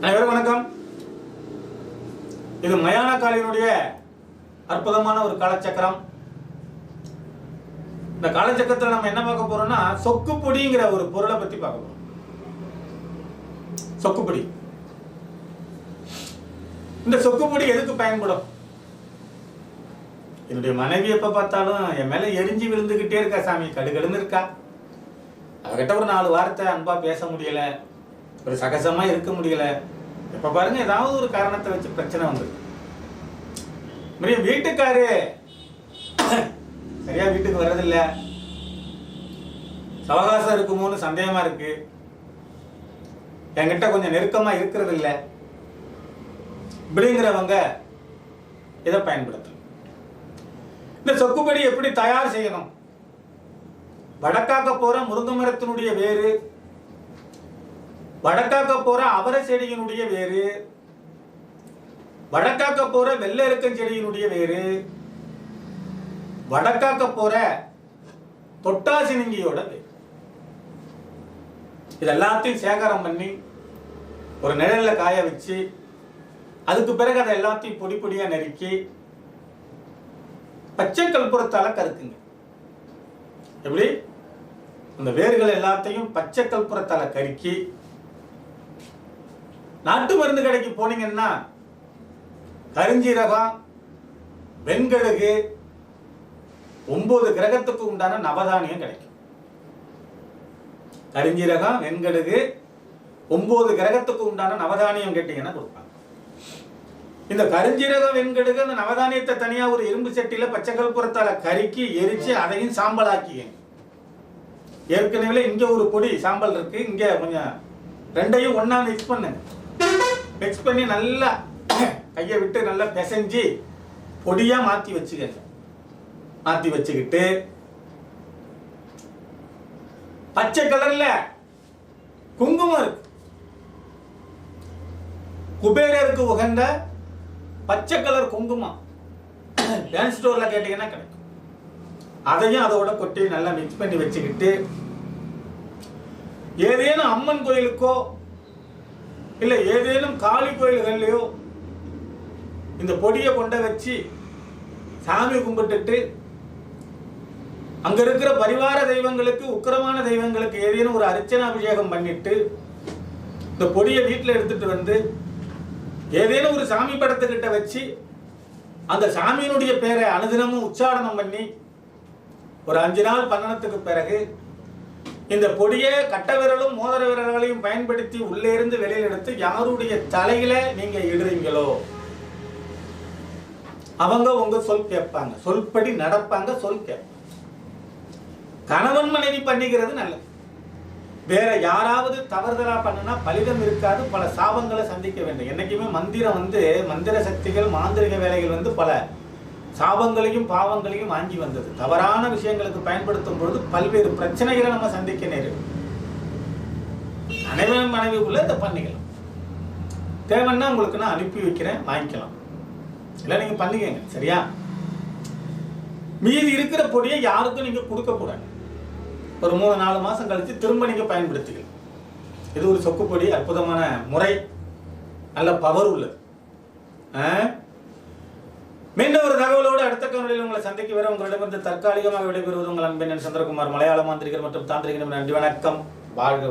அனைவரும் வணக்கம். இது மயான காலினுடைய அற்புதமான ஒரு காலச்சக்கரம். இந்த காலச்சக்கரத்தில் நம்ம என்ன பார்க்க போறோம்னா சொக்கு பொடிங்கிற ஒரு பொருளை பத்தி பார்க்க போறோம். சொக்குப்பொடி. இந்த சொக்குப்பொடி எதுக்கு பயன்படும்? என்னுடைய மனைவி எப்ப பார்த்தாலும் என் மேல எரிஞ்சு விழுந்துகிட்டே இருக்கா சாமி கடுகடுன்னு இருக்கா? அவகிட்ட ஒரு நாலு வார்த்தை அன்பா பேச முடியலை. ஒரு சகஜமாக இருக்க முடியல. இப்போ பாருங்க ஏதாவது ஒரு காரணத்தை வச்சு பிரச்சனை வந்து வீட்டுக்காரு. சரியா வீட்டுக்கு வர்றதில்ல. சவகாசம் இருக்குமோன்னு சந்தேகமா இருக்கு. என்கிட்ட கொஞ்சம் நெருக்கமா இருக்கிறது இல்லை இப்படிங்கிறவங்க இதை பயன்படுத்தணும். இந்த சொக்குப்படி எப்படி தயார் செய்யணும்? வடக்காக்க போற முருங்கை மரத்தினுடைய வேறு வடக்காக்க போற அவரை செடியினுடைய வேறு. வடக்காக்க போற வெள்ளை எருக்கன் செடியினுடைய வேறு. வடக்காக்க போற தொட்டாசினிங்கியோட வேறு. இது எல்லாத்தையும் சேகரம் பண்ணி ஒரு நிழல்ல காய வச்சு அதுக்கு பிறகு அதை எல்லாத்தையும் பொடி பொடியா நறுக்கி பச்சை கற்பூரத்தால கருக்குங்க எப்படி? அந்த வேர்கள் எல்லாத்தையும் பச்சை கற்பூரத்தால கருக்கி நாட்டு மருந்து கடைக்கு போனீங்கன்னா கருஞ்சீரகம் வெண்கடுகு ஒன்பது கிரகத்துக்கு உண்டான நவதானியம் கிடைக்கும். கருஞ்சீரகம் வெண்கடுகு ஒன்பது கிரகத்துக்கு உண்டான நவதானியம் கேட்டீங்கன்னா கொடுப்பாங்க. இந்த கருஞ்சீரகம் வெண்கடுகு அந்த நவதானியத்தை தனியா ஒரு இரும்பு சட்டியில் பச்சை கற்பூரத்தால கருக்கி எரிச்சு அதையும் சாம்பலாக்கிங்க. ஏற்கனவே இங்க ஒரு பொடி சாம்பல் இருக்கு. இங்க கொஞ்சம் ரெண்டையும் ஒன்றா மிக்ஸ் பண்ணுங்க. மிக்ஸ் பண்ணி நல்லா கையை விட்டு நல்லா பிசைஞ்சு பொடியாக மாற்றி வச்சுக்கங்க. மாற்றி வச்சுக்கிட்டு பச்சை கலரில் குங்குமம் இருக்கு. குபேரருக்கு உகந்த பச்சை கலர் குங்குமம் டான்ஸ் ஸ்டோரில் கேட்டிங்கன்னா கிடைக்கும். அதையும் அதோட கொட்டி நல்லா மிக்ஸ் பண்ணி வச்சுக்கிட்டு ஏதேனும் அம்மன் கோயிலுக்கோ இல்லை ஏதேனும் காளி கோயில்கள்லையோ இந்த பொடியை கொண்ட வச்சு சாமி கும்பிட்டுட்டு அங்க இருக்கிற பரிவார தெய்வங்களுக்கு உக்கிரமான தெய்வங்களுக்கு ஏதேனும் ஒரு அர்ச்சனாபிஷேகம் பண்ணிட்டு இந்த பொடியை வீட்டில் எடுத்துட்டு வந்து ஏதேனும் ஒரு சாமி படத்துக்கிட்ட வச்சு அந்த சாமியினுடைய பேரை அனுதினமும் உச்சாரணம் பண்ணி ஒரு அஞ்சு நாள் பண்ணனத்துக்கு பிறகு இந்த பொடியை கட்ட விரலும் மோதிர விரல்களையும் பயன்படுத்தி உள்ளே இருந்து வெளியில் எடுத்து யாருடைய தலையில நீங்க இடுறீங்களோ? அவங்க உங்க சொல் கேட்பாங்க. சொல்படி நடப்பாங்க சொல் கேட்பாங்க. கணவன் மனைவி பண்ணிக்கிறது நல்லது. வேற யாராவது தவறுதலா பண்ணுனா பலிதம் இருக்காது பல சாபங்களை சந்திக்க வேண்டும். என்னைக்குமே மந்திரம் வந்து மந்திர சக்திகள் மாந்திரிக வேலைகள் வந்து பல சாபங்களையும் பாவங்களையும் வாங்கி வந்தது. தவறான விஷயங்களுக்கு பயன்படுத்தும் பொழுது பல்வேறு பிரச்சனைகளை நம்ம சந்திக்க நேரிடும். அனைவரும் மனைவிக்குள்ள இதை பண்ணிக்கலாம். தேவைன்னா உங்களுக்கு நான் அனுப்பி வைக்கிறேன் வாங்கிக்கலாம். இல்லை நீங்கள் பண்ணிக்கங்க. சரியா? மீதி இருக்கிற பொடியை யாருக்கும் நீங்கள் கொடுக்கக்கூடாது. ஒரு மூணு நாலு மாதம் கழித்து திரும்ப நீங்கள் பயன்படுத்திக்கலாம். இது ஒரு சொக்கு பொடி அற்புதமான முறை. நல்ல பவர் உள்ளது. ஆ? மீண்டும் ஒரு தகவலோடு அடுத்த காணொலியில் உங்களை சந்திக்க வர உங்களிடமிருந்து தற்காலிகமாக விடைபெறுவது உங்கள் அன்பின் சந்திரகுமார் மலையாள மாந்திரிகர் மற்றும் தாந்திரிகர் நன்றி வணக்கம். வாழ்க